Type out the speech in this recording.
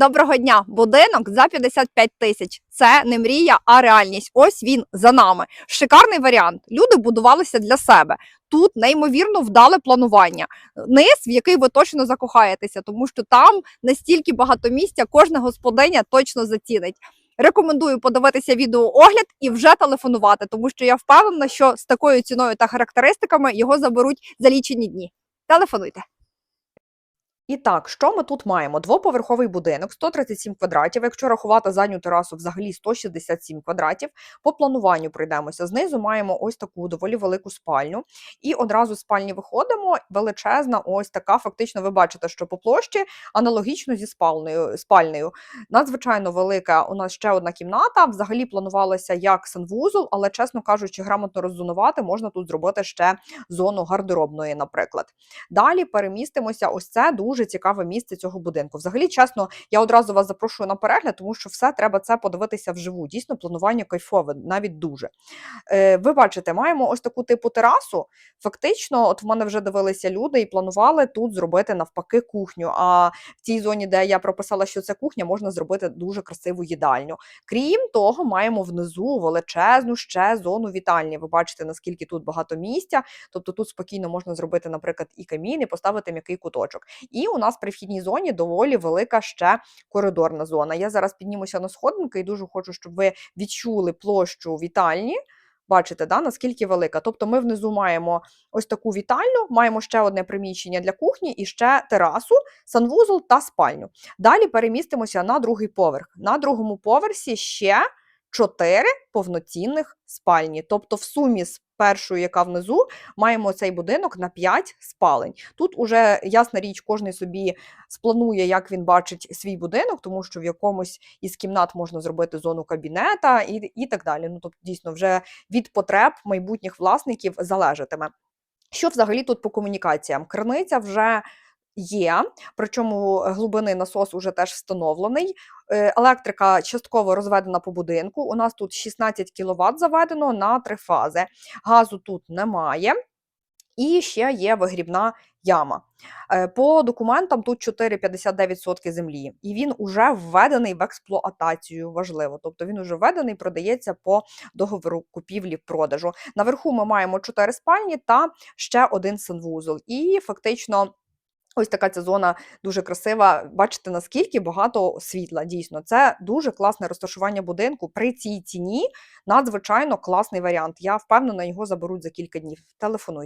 Доброго дня! Будинок за 55 тисяч. Це не мрія, а реальність. Ось він за нами. Шикарний варіант. Люди будувалися для себе. Тут неймовірно вдале планування. Низ, в який ви точно закохаєтеся, тому що там настільки багато місця, кожна господиня точно зацінить. Рекомендую подивитися відеоогляд і вже телефонувати, тому що я впевнена, що з такою ціною та характеристиками його заберуть за лічені дні. Телефонуйте. І так, що ми тут маємо? Двоповерховий будинок, 137 квадратів. Якщо рахувати задню терасу, взагалі 167 квадратів. По плануванню пройдемося. Знизу маємо ось таку доволі велику спальню. І одразу з спальні виходимо. Величезна, ось така. Фактично, ви бачите, що по площі аналогічно зі спальнею. спальнею. Надзвичайно велика у нас ще одна кімната. Взагалі планувалася як санвузол, але, чесно кажучи, грамотно роззонувати можна тут зробити ще зону гардеробної, наприклад. Далі перемістимося. Ось це дуже цікаве місце цього будинку. Взагалі, чесно, я одразу вас запрошую на перегляд, тому що все треба це подивитися вживу. Дійсно, планування кайфове, навіть дуже. Е, ви бачите, маємо ось таку типу терасу. Фактично, от в мене вже дивилися люди і планували тут зробити навпаки кухню. А в цій зоні, де я прописала, що це кухня, можна зробити дуже красиву їдальню. Крім того, маємо внизу величезну ще зону вітальні. Ви бачите, наскільки тут багато місця. Тобто тут спокійно можна зробити, наприклад, і камін, і поставити м'який куточок. І у нас при вхідній зоні доволі велика ще коридорна зона. Я зараз піднімуся на сходинки і дуже хочу, щоб ви відчули площу вітальні. Бачите, да, наскільки велика. Тобто ми внизу маємо ось таку вітальню, маємо ще одне приміщення для кухні і ще терасу, санвузол та спальню. Далі перемістимося на другий поверх. На другому поверсі ще чотири повноцінних спальні. Тобто, в сумі з першою, яка внизу, маємо цей будинок на 5 спалень. Тут уже ясна річ, кожен собі спланує, як він бачить свій будинок, тому що в якомусь із кімнат можна зробити зону кабінета і, і так далі. Ну тобто, дійсно, вже від потреб майбутніх власників залежатиме. Що взагалі тут по комунікаціям? Криниця вже є, причому глибинний насос уже теж встановлений. Е, Електрика частково розведена по будинку. У нас тут 16 кВт заведено на три фази. Газу тут немає. І ще є вигрібна яма. Е, По документам тут 4,59% землі, і він уже введений в експлуатацію. Важливо, тобто він уже введений, продається по договору купівлі-продажу. Наверху ми маємо 4 спальні та ще один санвузол. І фактично. Ось така ця зона дуже красива. Бачите, наскільки багато світла. Дійсно, це дуже класне розташування будинку. При цій ціні надзвичайно класний варіант. Я впевнена, його заберуть за кілька днів. Телефонуйте.